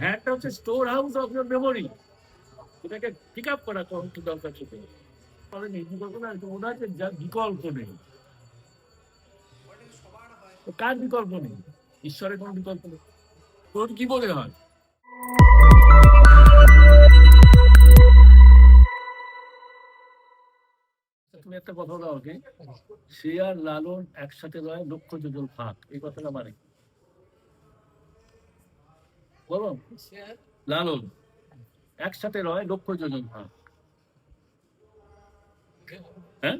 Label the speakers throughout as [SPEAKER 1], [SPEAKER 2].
[SPEAKER 1] ধ্যানটা হচ্ছে store house of your memory এটাকে pick up করা একটু দরকার ছিল? তবে নেই বিকল্প না তো ওনার যা বিকল্প নেই। কার বিকল্প নেই? ঈশ্বরের কোনো বিকল্প নেই। তোর কি বলে হয়? তুমি একটা কথা বলো আমাকে সে লালন একসাথে রয় লক্ষ যোজন ফাঁক। এই কথাটা মানে কি? বলো লালন একসাথে রয় লক্ষ যোজন ফাঁক হ্যাঁ?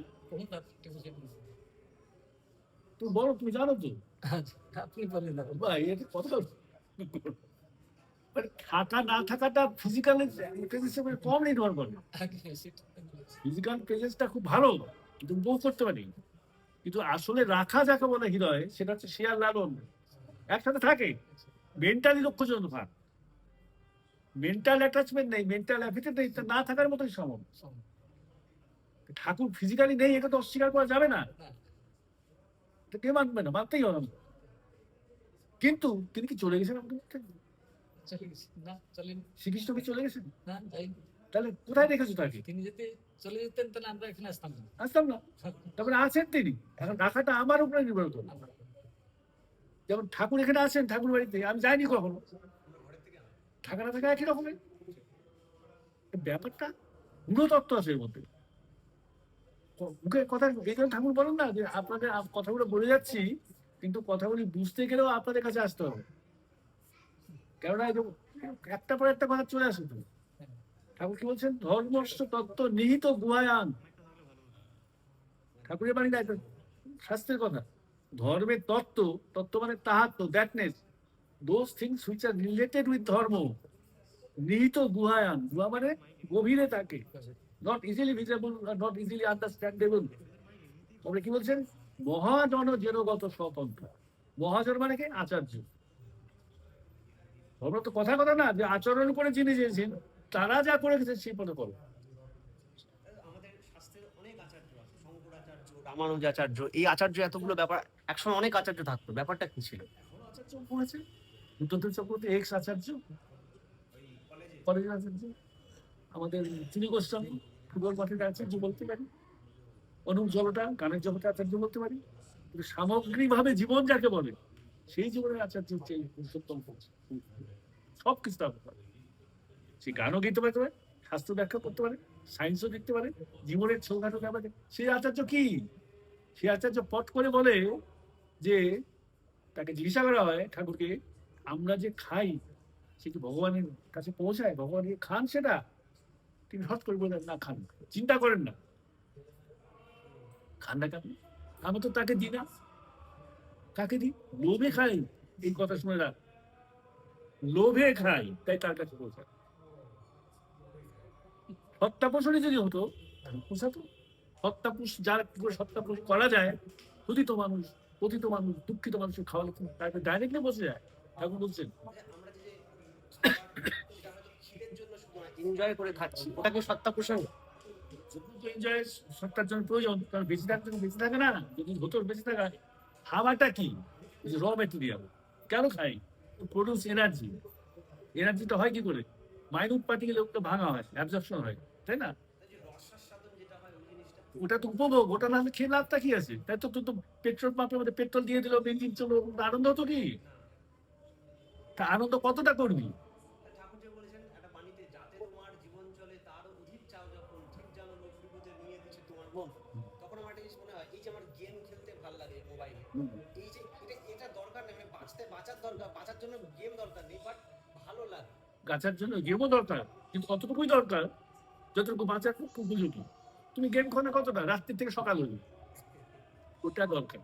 [SPEAKER 1] তুমি বলো, তুমি জানো তো।
[SPEAKER 2] বলেন
[SPEAKER 1] মানে থাকা, না থাকাটা ফিজিক্যাল হিসেবে কম নির্ভর করে। ফিজিক্যাল প্রেজেন্সটা খুব ভালো, কিন্তু বউ করতে পারি। কিন্তু আসলে রাখা যাকে বলে হৃদয়, সেটা হচ্ছে শেয়ার লালন একসাথে থাকে। মেন্টালি লক্ষ্য জন ভাগ মেন্টাল অ্যাটাচমেন্ট নেই মেন্টাল অ্যাফিটেড নেই না থাকার মতোই সমান ঠাকুর ফিজিক্যালি নেই এটা তো অস্বীকার করা যাবে না। কে মানবে না মানতেই হবে। কিন্তু তিনি কি চলে গেছেন আমাদের?
[SPEAKER 2] না
[SPEAKER 1] শ্রীকৃষ্ণ কি চলে গেছেন?
[SPEAKER 2] না
[SPEAKER 1] তাহলে কোথায় রেখেছো তাকে?
[SPEAKER 2] তিনি যদি চলে যেতেন তাহলে আমরা এখানে আসতাম না।
[SPEAKER 1] আসতাম না? তারপরে আছেন তিনি। এখন রাখাটা আমার উপরে নির্ভর করে যেমন ঠাকুর এখানে আছেন ঠাকুর বাড়িতে, আমি যাইনি কখনো। থাকা না থাকা একই রকমের। ব্যাপারটা গুণতত্ত্ব আছে এর মধ্যে। মুখে কথা জন্য ঠাকুর বলেন না যে আপনাদের কথাগুলো বলে যাচ্ছি, কিন্তু কথাগুলি বুঝতে গেলেও আপনাদের কাছে আসতে হবে। কেননা একটা পর একটা কথা চলে আসে ঠাকুর কি বলছেন? ধর্মস্ব তত্ত্ব নিহিত গুহায়ান। ঠাকুরের বাণী না, এটা শাস্ত্রের কথা। ধর্মের তত্ত্ব তত্ত্ব মানে তাহাত্ম thatness those things which are related with ধর্ম, নিহিত গুহায়ান, গুহা মানে গভীরে থাকে not easily visible not easily understandable তবে কি বলছেন? মহাজন জেনগত স্বপন্থা মহাজন মানে কি? আচার্য। ধর্ম তো কথা কথা না, যে আচরণ করে যিনি চেয়েছেন তারা যা করে গেছে সেই পথে করো।
[SPEAKER 3] অনেক আচার্য এই আচার্য এতগুলো ব্যাপার একসময় অনেক আচার্য থাকতো ব্যাপারটা কি ছিল?
[SPEAKER 1] এখনও আচার্য চক্রবর্তী এক্স আচার্য? কলেজের আচার্য? আমাদের তিনি গোস্বামী ফুটবল মাঠের আচার্য বলতে পারি। অনুপ জলটা গানের জগতে আচার্য বলতে পারি। কিন্তু সামগ্রিকভাবে জীবন যাকে বলে সেই জীবনের আচার্য হচ্ছে এই পুরুষোত্তম সব কিছু তার সে গানও গেতে পারতে পারে শাস্ত্র ব্যাখ্যা করতে পারে। সায়েন্সও দেখতে পারে, জীবনের ছোটখাটো ব্যাপারে সেই আচার্য কি? সেই আচার্য পট করে বলে যে, তাকে জিজ্ঞাসা করা হয়, ঠাকুরকে, আমরা যে খাই, সে কি ভগবানের কাছে পৌঁছায়? ভগবান খান সেটা? তিনি হট করে বললেন, না, খান চিন্তা করেন না। খান না কেন? আমি তো তাকে দিই না। কাকে দিই? লোভে খাই, এই কথা শুনে রাখ। লোভে খাই, তাই তার কাছে পৌঁছায়। হত্যা পোষণে যদি হতো পোষাতো। হত্যা যার কি করে যায় ক্ষুদিত মানুষ পতিত মানুষ দুঃখিত মানুষের খাওয়ালে তাকে ডাইরেক্টলি বসে যায়। এখন বলছেন
[SPEAKER 3] এনজয় করে খাচ্ছি। ওটাকে সত্তা পোষণ
[SPEAKER 1] যতটুকু এনজয় সত্তার জন্য প্রয়োজন কারণ বেঁচে জন্য বেঁচে থাকে না। যদি হতো বেঁচে থাকা খাবারটা কি? র মেটেরিয়াল কেন খাই? প্রডিউস এনার্জি এনার্জিটা হয় কি করে? মাইনুট পার্টিকেল ওটা ভাঙা হয় অ্যাবজর্পশন হয়। তাই না? ওটা তো উপভোগ ওটা না হলে খেয়ে লাভটা কি আছে? তাই তো তো পেট্রোল পাম্পের মধ্যে পেট্রোল দিয়ে দিল বেঞ্জিন চলো আনন্দ হতো কি? তা আনন্দ কতটা করবি? গাছার জন্য গেমও দরকার কিন্তু কতটুকুই দরকার? যতটুকু বাঁচার খুব উপযোগী তুমি গেম খেলে কতটা? রাত্রি থেকে সকাল হলো। ওটা দরকার।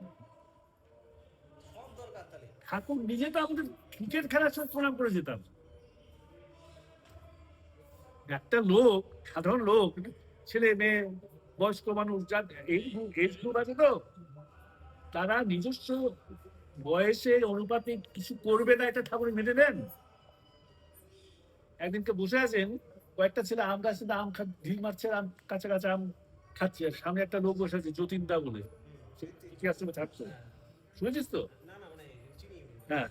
[SPEAKER 3] সব
[SPEAKER 1] ঠাকুর, নিজে তো আমাদের ক্রিকেট খেলার সময় প্রণাম করে যেতাম। একটা লোক, সাধারণ লোক, ছেলে, মেয়ে, বয়স্ক মানুষ যার এজ গ্রুপ আছে তো, তারা নিজস্ব বয়সের অনুপাতে কিছু করবে না, এটা ঠাকুর মেনে নেন। একদিনকে বসে আছেন কয়েকটা ছেলে আম গাছে আম খা ঢিল মারছে আম কাছে কাছে আম খাচ্ছে। আর সামনে একটা লোক বসে আছে যতীন দা বলে। সে ইতিহাস তুমি থাকছো শুনেছিস তো?
[SPEAKER 3] মানে
[SPEAKER 1] হ্যাঁ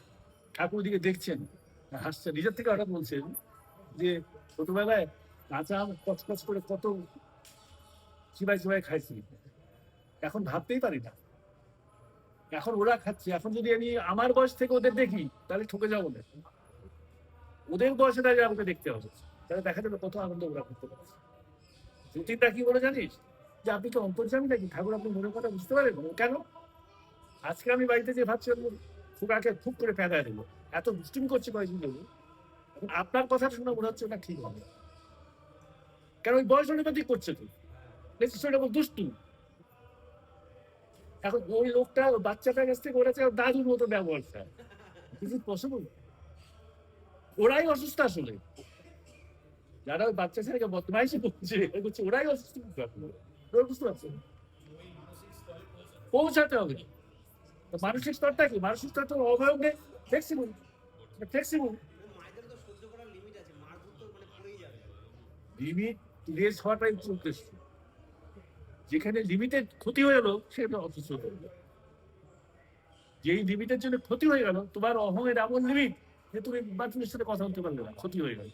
[SPEAKER 1] ঠাকুর দিকে দেখছেন হাসছে নিজের থেকে হঠাৎ বলছেন যে ছোটবেলায় কাঁচা আম কচকচ করে কত চিবাই চিবাই খাইছি। এখন ভাবতেই পারি না। এখন ওরা খাচ্ছে। এখন যদি আমি আমার বয়স থেকে ওদের দেখি তাহলে ঠকে যাব না। ওদের বয়সে দাঁড়িয়ে আমাকে দেখতে হবে। তাহলে দেখা যাবে কত আনন্দ ওরা করতে পারছে জ্যোতিটা কি বলে জানিস? যে আপনি তো অন্তর্জামী নাকি? ঠাকুর আপনি মনের কথা বুঝতে পারেন কেন? আজকে আমি বাড়িতে যে ভাবছি ফুকাকে খুব করে ফেদায় দেবো। এত দুষ্টুমি করছে কয়েকদিন ধরে আপনার কথা শুনে মনে হচ্ছে ওটা ঠিক হবে। কারণ ওই বয়স অনুপাতিক করছে তো? খুব দুষ্টু। এখন ওই লোকটা ওই বাচ্চাটার কাছ থেকে ওরা চায় দাদুর মতো ব্যবহার চায় পসিবল ওরাই অসুস্থ আসলে। যারা বাচ্চা ছেলেকে বদমাইশি করছে ওরাই পৌঁছাতে হবে মানসিক স্তরটা কি মানসিক স্তর তো অবয়ব হওয়াটাই উদ্দেশ্য যেখানে লিমিটেড ক্ষতি হয়ে গেল সেটা অসুস্থ হয়ে গেল যেই লিমিটের জন্য ক্ষতি হয়ে গেল তোমার অহংয়ের এমন লিমিট যে তুমি বাথরুমের সাথে কথা বলতে পারলে না ক্ষতি হয়ে গেল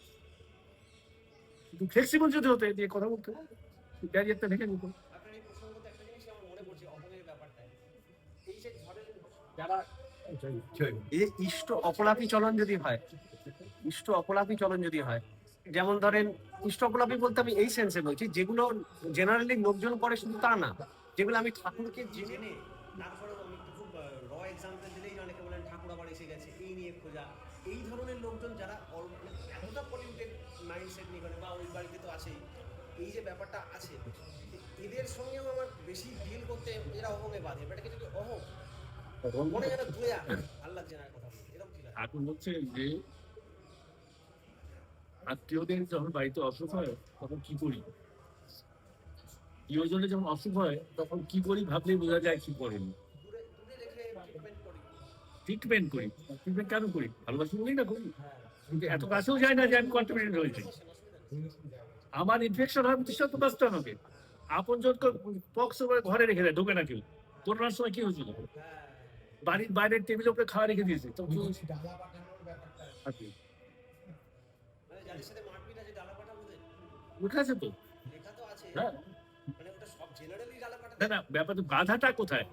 [SPEAKER 1] কিন্তু ফ্লেক্সিবল যদি হতে, যে কথা বলতে ব্যারিয়ারটা ভেঙে যেত
[SPEAKER 3] ইষ্ট অপলাপী চলন যদি হয়, ইষ্ট অপলাপী চলন যদি হয়, যেমন ধরেন, ইষ্ট অপলাপী বলতে আমি এই সেন্সে বলছি, যেগুলো জেনারেলি লোকজন করে শুধু তা না, যেগুলো আমি ঠাকুরকে জেনে তারপরে আমি একটু খুব র এক্সাম্পল দিলেই অনেকে বলেন ঠাকুর আবার এসে গেছে এই নিয়ে খোঁজা। এই ধরনের লোকজন যারা মানে এতটা পলিউটেড মাইন্ডসেট নিয়ে করে বা ওই বাড়িতে তো আছেই এই যে ব্যাপারটা আছে এদের সঙ্গেও আমার বেশি ডিল করতে এরা অহংয়ে বাঁধে। এটাকে যদি অহং মনে যেন দূরে আল্লাহ জেনার কথা বলি এরকম ঠিক আছে।
[SPEAKER 1] এখন হচ্ছে যে আত্মীয়দের যখন বাড়িতে অসুখ হয় তখন কি করি? প্রিয়জনের যখন অসুখ হয় তখন কি করি ভাবলেই বোঝা যায় কি করেন।
[SPEAKER 3] ট্রিটমেন্ট করি।
[SPEAKER 1] ট্রিটমেন্ট কেন করি? ভালোবাসি বলেই না করি?
[SPEAKER 3] হ্যাঁ
[SPEAKER 1] কিন্তু এত কাছেও যায় না যে আমি কন্টামিনেট হয়েছি আমার ইনফেকশন হয় প্রতিষ্ঠা তো বাঁচতে আমাকে আপন জনকে পক্স ঘরে রেখে দেয় ঢোকে না কেউ। করোনার সময় কি হয়েছিল?
[SPEAKER 3] হ্যাঁ
[SPEAKER 1] বাড়ির বাইরের টেবিলের উপরে খাওয়া রেখে দিয়েছে। তো
[SPEAKER 3] মানে মারপিট আছে
[SPEAKER 1] তো?
[SPEAKER 3] তো
[SPEAKER 1] হ্যাঁ।
[SPEAKER 3] মানে
[SPEAKER 1] না না ব্যাপার তো বাধাটা কোথায়?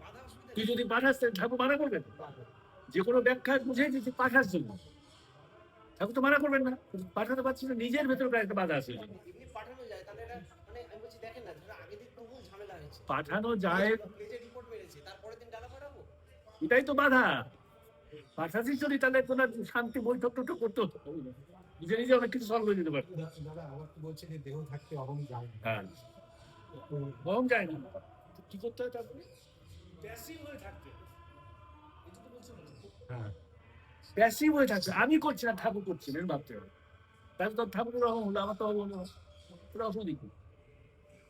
[SPEAKER 1] তুই যদি তাহলে ঠাকুর মানা করবেন যে কোনো ব্যাখ্যা বুঝে দিচ্ছি পাঠার জন্য। ঠাকুর তো মানা করবেন না। পাঠাতে পারছি না নিজের ভেতরে একটা বাধা আছে।
[SPEAKER 3] পাঠানো যায় তাহলে এটা মানে
[SPEAKER 1] পাঠানো যায়।
[SPEAKER 3] পাঠাবো?
[SPEAKER 1] এটাই তো বাধা। পাঠাচ্ছিস যদি তাহলে তোমার শান্তি বৈঠক টোঠক করতে হতো। নিজে নিজে অনেক কিছু সলভ হয়ে যেতে পারতো।
[SPEAKER 4] দাদা আবার তো বলছে যে দেহ থাকতে অহং যায় না।
[SPEAKER 1] হ্যাঁ। গরম যায় না। তো কি করতে হয় তারপরে? প্যাসিভ হয়ে থাকতে
[SPEAKER 4] হয়ে।
[SPEAKER 1] আমি করছি না, ঠাকুর করছি না এরকম ভাবতে হবে। তাহলে তো রকম হলো, আমার তো অসুবিধা?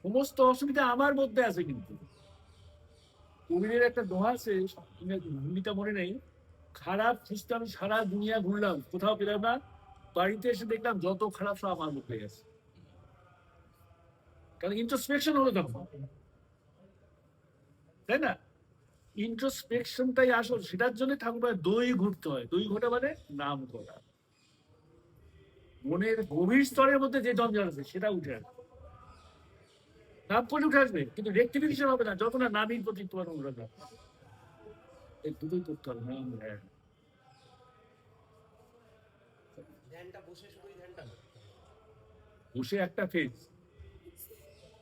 [SPEAKER 1] সমস্ত অসুবিধা আমার মধ্যে আছে কিন্তু। কবিরের একটা দোহা আছে ভূমিটা মনে নেই। খারাপ খুঁজতে আমি সারা দুনিয়া ঘুরলাম। কোথাও পেলাম না। বাড়িতে এসে দেখলাম যত খারাপ সব আমার মধ্যে গেছে কারণ ইন্ট্রোস্পেকশন হলো তখন। তাই না? ইন্ট্রোস্পেকশনটাই আসল সেটার জন্য ঠাকুর দই ঘুরতে হয়। দই ঘোটা মানে নাম করা মনের গভীর স্তরের মধ্যে যে জঞ্জাল আছে সেটা উঠে আসবে। নাম করে উঠে আসবে কিন্তু রেক্টিফিকেশন হবে না যত না নামই প্রতি তোমার রাখবে। এই দুটোই করতে হবে নাম ধ্যান
[SPEAKER 3] বসে শুধুই ধ্যানটা
[SPEAKER 1] বসে একটা ফেজ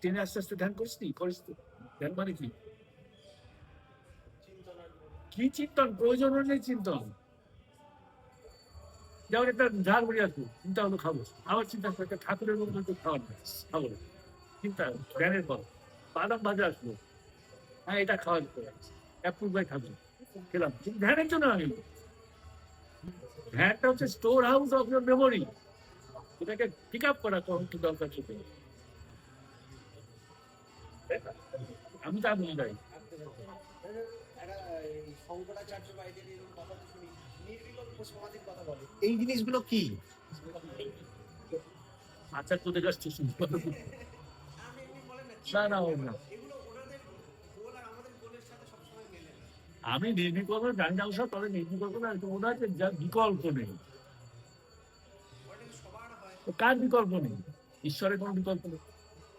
[SPEAKER 1] টেনে আস্তে আস্তে ধ্যান করিস নি? করিস তো। ধ্যান মানে কি? কি চিন্তন প্রয়োজন নেই চিন্তন যেমন একটা ঝাল মুড়ি আসব, চিন্তা হলো খাব। আবার চিন্তা করো একটা ঠাকুরের মধ্যে তো খাওয়ার না খাব চিন্তা ধ্যানের পর বাদাম ভাজা আসব হ্যাঁ এটা খাওয়া যেতে পারে। অ্যাপ্রুভ খাব খেলাম। ধ্যানের জন্য আমি। ধ্যানটা হচ্ছে store house of your memory এটাকে পিক আপ করা কখন কি দরকার আমি তা
[SPEAKER 3] একটা এই শঙ্করাচার্য বাইদের এরকম কথা তো শুনি। নির্বিকল্প সমাধির কথা বলে। এই জিনিসগুলো কি?
[SPEAKER 1] আচ্ছা তোদের কাছ থেকে
[SPEAKER 3] বলেন না
[SPEAKER 1] না না আমি নির্বিকল্প জানি না সব তবে নির্বিকল্প না কিন্তু ওনার যে যা বিকল্প নেই। তো কার বিকল্প নেই? ঈশ্বরের কোনো বিকল্প নেই।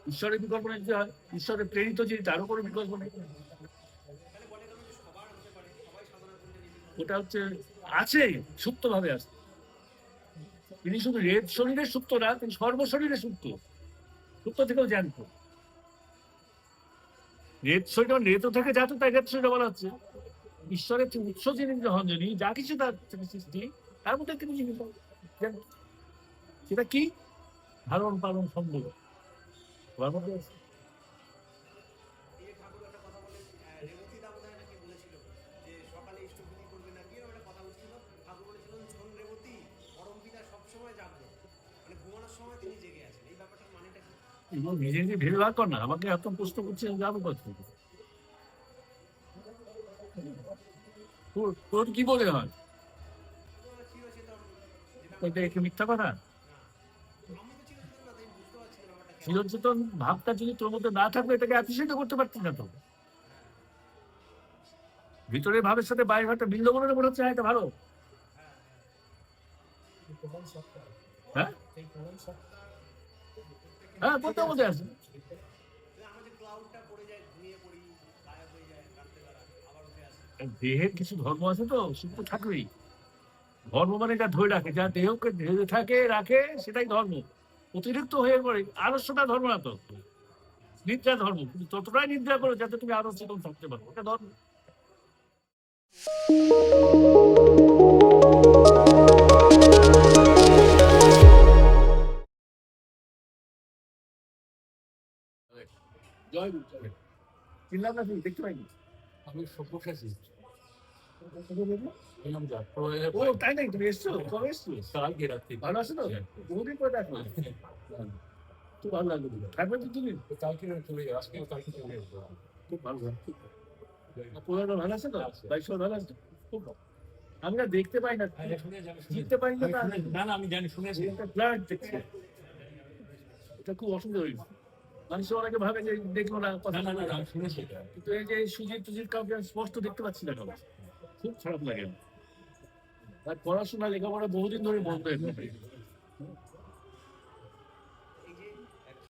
[SPEAKER 1] ঈশ্বরের বিকল্প নেই যে হয় ঈশ্বরের প্রেরিত যিনি তারও কোনো বিকল্প নেই
[SPEAKER 3] তাহলে বলে গেল যে সবার হতে পারে সবাই সাধারণ জীবনে
[SPEAKER 1] ওটা হচ্ছে আছে, সুপ্তভাবে আছে। তিনি শুধু রেত শরীরের সুপ্ত না, তিনি সর্বশরীরে সুপ্ত। সুপ্ত থেকেও জানতো রেত শরীর মানে রেত থেকে যাতো তাই রেত শরীরে বলা হচ্ছে। ঈশ্বরের যে উৎস যিনি গ্রহণ যিনি যা কিছু তার থেকে সৃষ্টি, তার মধ্যে তিনি জীবিত। সেটা কি? ধারণ, পালন, সম্ভব। ওর মধ্যে নিজে নিজে ভেবে বার কর না আমাকে এত প্রশ্ন করছে যাব কত তোর কি বলে হয়? একটু মিথ্যা কথা?
[SPEAKER 3] চিরচেতন
[SPEAKER 1] ভাবটা যদি তোর মধ্যে না থাকবে এটাকে অ্যাপ্রিসিয়েট করতে পারছিস না তো। ভিতরের ভাবের সাথে বাইরে ভাবটা মিলল মনে হচ্ছে হ্যাঁ, এটা ভালো। হ্যাঁ? হ্যাঁ প্রত্যেক মধ্যে আছে দেহের কিছু ধর্ম আছে তো, সেটা থাকবেই। ধর্ম মানে যা ধরে রাখে, যা দেহকে ধরে থাকে, রাখে, সেটাই ধর্ম। অতিরিক্ত হয়ে পড়ে আলস্যটা ধর্ম না তো। নিদ্রা ধর্ম কিন্তু ততটাই নিদ্রা করো যাতে তুমি আরও চেতন থাকতে পারো, ওটা ধর্ম। জয় গুরু চিনলাম না তুমি দেখতে পাইনি।
[SPEAKER 2] আমি সব্যসাচী।
[SPEAKER 1] ও তাই নাই তুমি এসছো? কবে এসছো?
[SPEAKER 2] কালকে রাত্রি
[SPEAKER 1] ভালো আছো তো? বহুদিন পরে দেখো খুব ভালো লাগল থাকবে তো তুমি?
[SPEAKER 2] কালকে চলে যাব আজকে কালকে চলে যাব
[SPEAKER 1] খুব ভালো ভালো। আছে তো? ভালো আছে খুব ভালো। আমি না দেখতে পাই না। জিততে পারি না না।
[SPEAKER 2] আমি জানি শুনেছি।
[SPEAKER 1] এটা ব্লাড দেখছি। এটা খুব অসুবিধা হয়েছে। মানুষ অনেকে ভাবে যে দেখল না কথা
[SPEAKER 2] না
[SPEAKER 1] না
[SPEAKER 2] শুনেছি
[SPEAKER 1] কিন্তু এই যে সুজিত টুজিত কাউকে স্পষ্ট দেখতে পাচ্ছি না কাউকে খুব খারাপ লাগে। আর পড়াশোনা লেখাপড়া বহুদিন ধরে বন্ধ হয়ে গেছে